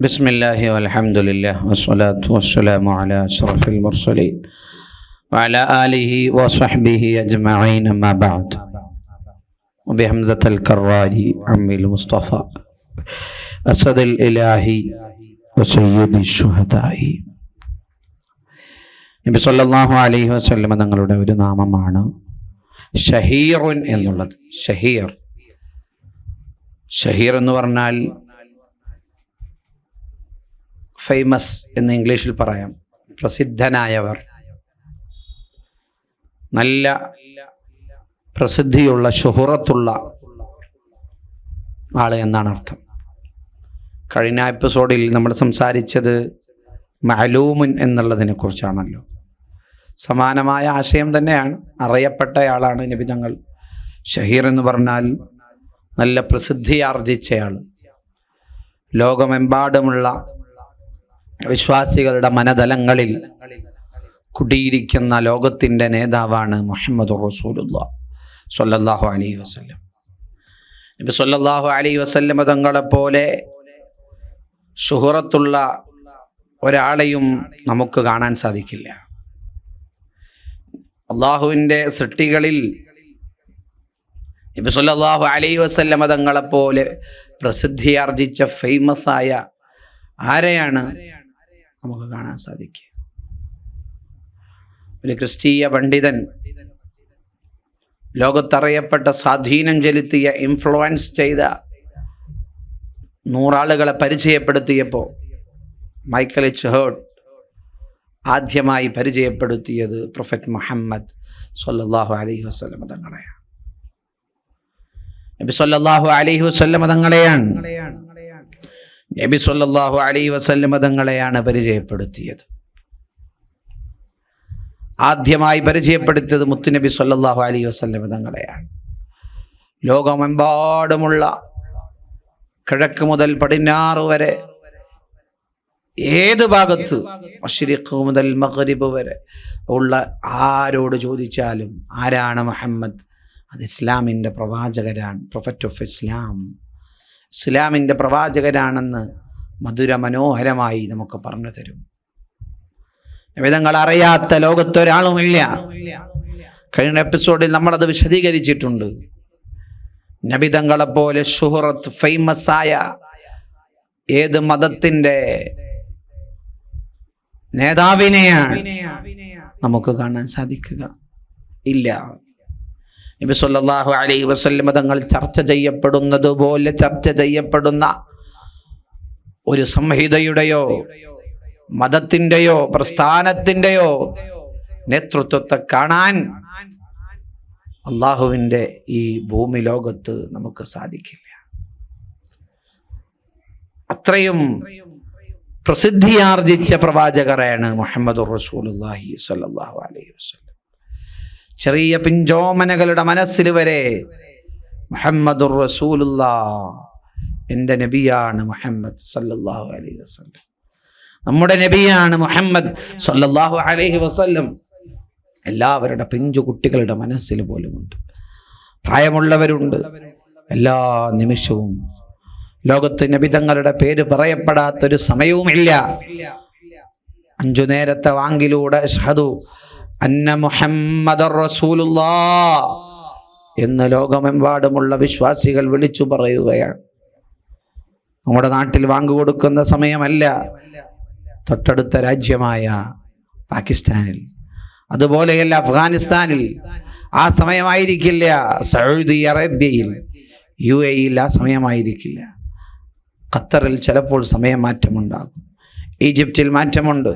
بسم الله والحمد لله والصلاة والسلام على أشرف المرسلين وعلى آله وصحبه أجمعين أما بعد وبهمزة الكراري عم المصطفى أسد الإله وسيد الشهداء നബി സല്ലല്ലാഹു അലൈഹി വസല്ലം തങ്ങളുടെ ഒരു നാമമാണ് ഷഹീറുൻ എന്നുള്ളത് ഷഹീർ ഷഹീർ എന്ന് പറഞ്ഞാൽ ഫേമസ് എന്ന് ഇംഗ്ലീഷിൽ പറയാം. പ്രസിദ്ധനായവർ. നല്ല പ്രസിദ്ധിയുള്ള ഷുഹുറത്തുള്ള ആൾ എന്നാണ് അർത്ഥം. കഴിഞ്ഞ എപ്പിസോഡിൽ നമ്മൾ സംസാരിച്ചത് മലൂമുൻ എന്നുള്ളതിനെ കുറിച്ചാണല്ലോ. സമാനമായ ആശയം തന്നെയാണ്. അറിയപ്പെട്ടയാളാണ് നബി തങ്ങൾ. ഷഹീർ എന്ന് പറഞ്ഞാൽ നല്ല പ്രസിദ്ധി ആർജിച്ചയാൾ ലോകമെമ്പാടുമുള്ള വിശ്വാസികളുടെ മനതലങ്ങളിൽ കുടിയിരിക്കുന്ന ലോകത്തിന്റെ നേതാവാണ് മുഹമ്മദ് റസൂലുള്ള സല്ലല്ലാഹു അലൈഹി വസല്ലം. നബി സല്ലല്ലാഹു അലൈഹി വസല്ലം തങ്ങളെപ്പോലെ സുഹുറത്തുള്ള ഒരാളെയും നമുക്ക് കാണാൻ സാധിക്കില്ല. അള്ളാഹുവിന്റെ സൃഷ്ടികളിൽ നബി സല്ലല്ലാഹു അലൈഹി വസല്ലം തങ്ങളെപ്പോലെ പ്രസിദ്ധിയാർജിച്ച ഫേമസ് ആയ ആരെയാണ്? നമുക്ക് കാണാൻ സാധിക്കുക ഒരു ക്രിസ്തീയ പണ്ഡിതൻ ലോകത്തറിയപ്പെട്ട സ്വാധീനം ചെലുത്തിയ ഇൻഫ്ലുവൻസ് ചെയ്ത നൂറാളുകളെ പരിചയപ്പെടുത്തിയപ്പോൾ മൈക്കൽ എച്ച് ഹേർട്ട് ആദ്യമായി പരിചയപ്പെടുത്തിയത് പ്രൊഫറ്റ് മുഹമ്മദ് സൊല്ലാഹു അലൈഹി വസല്ലം തങ്ങളെയാണ്. നബി അലഹി അലൈഹി വസല്ലം തങ്ങളെയാണ്. നബി സല്ലല്ലാഹു അലൈഹി വസല്ലം തങ്ങളെയാണ് പരിചയപ്പെടുത്തിയത്. ആദ്യമായി പരിചയപ്പെടുത്തിയത് മുത്തുനബി സല്ലല്ലാഹു അലൈഹി വസല്ലം തങ്ങളെയാണ്. ലോകമെമ്പാടുമുള്ള കിഴക്ക് മുതൽ പടിഞ്ഞാറ് വരെ ഏത് ഭാഗത്ത്? മഷ്രിഖ് മുതൽ മഗ്രിബ് വരെ ഉള്ള ആരോട് ചോദിച്ചാലും ആരാണ് മുഹമ്മദ്? അത് ഇസ്ലാമിന്റെ പ്രവാചകരാണ് പ്രൊഫറ്റ് ഓഫ് ഇസ്ലാം ഇസ്ലാമിന്റെ പ്രവാചകനാണെന്ന് മധുര മനോഹരമായി നമുക്ക് പറഞ്ഞു തരും. വിധങ്ങൾ അറിയാത്ത ലോകത്തൊരാളുമില്ല. കഴിഞ്ഞ എപ്പിസോഡിൽ നമ്മളത് വിശദീകരിച്ചിട്ടുണ്ട്. നബിതങ്ങളെപ്പോലെ ഷുഹറത്ത് ഫേമസ് ആയ ഏത് മതത്തിന്റെ നേതാവിനെയാണ് നമുക്ക് കാണാൻ സാധിക്കുക? ഇല്ല. നബി സല്ലല്ലാഹു അലൈഹി വസല്ലം തങ്ങൾ ചർച്ച ചെയ്യപ്പെടുന്നത് പോലെ ചർച്ച ചെയ്യപ്പെടുന്ന ഒരു സംഹിതയുടെയോ മതത്തിന്റെയോ പ്രസ്ഥാനത്തിന്റെയോ നേതൃത്വത്തെ കാണാൻ അള്ളാഹുവിന്റെ ഈ ഭൂമി ലോകത്ത് നമുക്ക് സാധിക്കില്ല. അത്രയും പ്രസിദ്ധിയാർജിച്ച പ്രവാചകരാണ് മുഹമ്മദ് റസൂലുള്ളാഹി സ്വല്ലല്ലാഹു അലൈഹി വസല്ലം. ചെറിയ പിഞ്ചോമനകളുടെ മനസ്സിൽ വരെ മുഹമ്മദ് റസൂലുള്ള. എന്റെ നബിയാണ് മുഹമ്മദ് സല്ലല്ലാഹു അലൈഹി വസല്ലം. നമ്മുടെ നബിയാണ് മുഹമ്മദ് സല്ലല്ലാഹു അലൈഹി വസല്ലം. എല്ലാവരുടെ പിഞ്ചു കുട്ടികളുടെ മനസ്സിൽ പോലുമുണ്ട് പ്രായമുള്ളവരുണ്ട്. എല്ലാ നിമിഷവും. ലോകത്ത് നബിതങ്ങളുടെ പേര് പറയപ്പെടാത്തൊരു സമയവുമില്ല. അഞ്ചു നേരത്തെ വാങ്കിലൂടെ ഷഹദു അന്ന മുഹമ്മദ് എന്ന് ലോകമെമ്പാടുമുള്ള വിശ്വാസികൾ വിളിച്ചു പറയുകയാണ്. നമ്മുടെ നാട്ടിൽ വാങ്ങു കൊടുക്കുന്ന സമയമല്ല. തൊട്ടടുത്ത രാജ്യമായ പാകിസ്ഥാനിൽ. അതുപോലെയല്ല അഫ്ഗാനിസ്ഥാനിൽ. ആ സമയമായിരിക്കില്ല. സൗദി അറേബ്യയിൽ. യു എയിൽ ആ സമയമായിരിക്കില്ല. ഖത്തറിൽ ചിലപ്പോൾ സമയം മാറ്റമുണ്ടാകും ഈജിപ്തിൽ മാറ്റമുണ്ട്.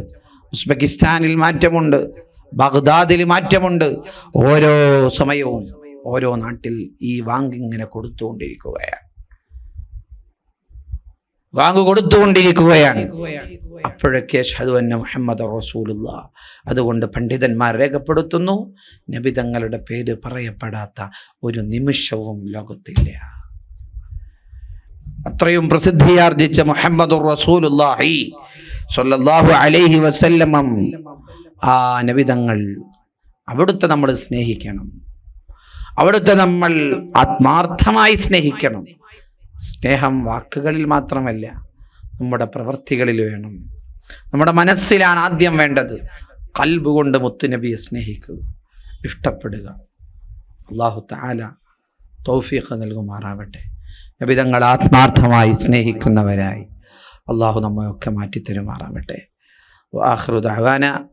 ഉസ്ബെക്കിസ്ഥാനിൽ മാറ്റമുണ്ട്. ബഗ്ദാദിൽ മാറ്റമുണ്ട്. ഓരോ സമയവും ഓരോ നാട്ടിൽ ഈ വാങ്ക് ഇങ്ങനെ കൊടുത്തുകൊണ്ടിരിക്കുകയാണ്. വാങ്ങ് കൊടുത്തുകൊണ്ടിരിക്കുകയാണ്. അപ്പോഴൊക്കെ ഷഹദു അന്ന മുഹമ്മദ് റസൂലുള്ള. അതുകൊണ്ട് പണ്ഡിതന്മാർ രേഖപ്പെടുത്തുന്നു നബി തങ്ങളുടെ പേര് പറയപ്പെടാത്ത ഒരു നിമിഷവും ലോകത്തില്ല. അത്രയും പ്രസിദ്ധിയാർജിച്ച മുഹമ്മദ് റസൂലുള്ളാഹി സ്വല്ലല്ലാഹു അലൈഹി വസല്ലമം ആ നബിതങ്ങൾ അവിടുത്തെ നമ്മൾ സ്നേഹിക്കണം. അവിടുത്തെ നമ്മൾ ആത്മാർത്ഥമായി സ്നേഹിക്കണം. സ്നേഹം വാക്കുകളിൽ മാത്രമല്ല നമ്മുടെ പ്രവൃത്തികളിൽ വേണം. നമ്മുടെ മനസ്സിലാണ് ആദ്യം വേണ്ടത് കൽബ് കൊണ്ട് മുത്തുനബിയെ സ്നേഹിക്കുക ഇഷ്ടപ്പെടുക. അള്ളാഹു താല തൗഫീഖ് നൽകുമാറാവട്ടെ. നബിതങ്ങൾ ആത്മാർത്ഥമായി സ്നേഹിക്കുന്നവരായി അള്ളാഹു നമ്മയൊക്കെ മാറ്റിത്തരുമാറാവട്ടെ. തരുമാറാവട്ടെ അനിൽ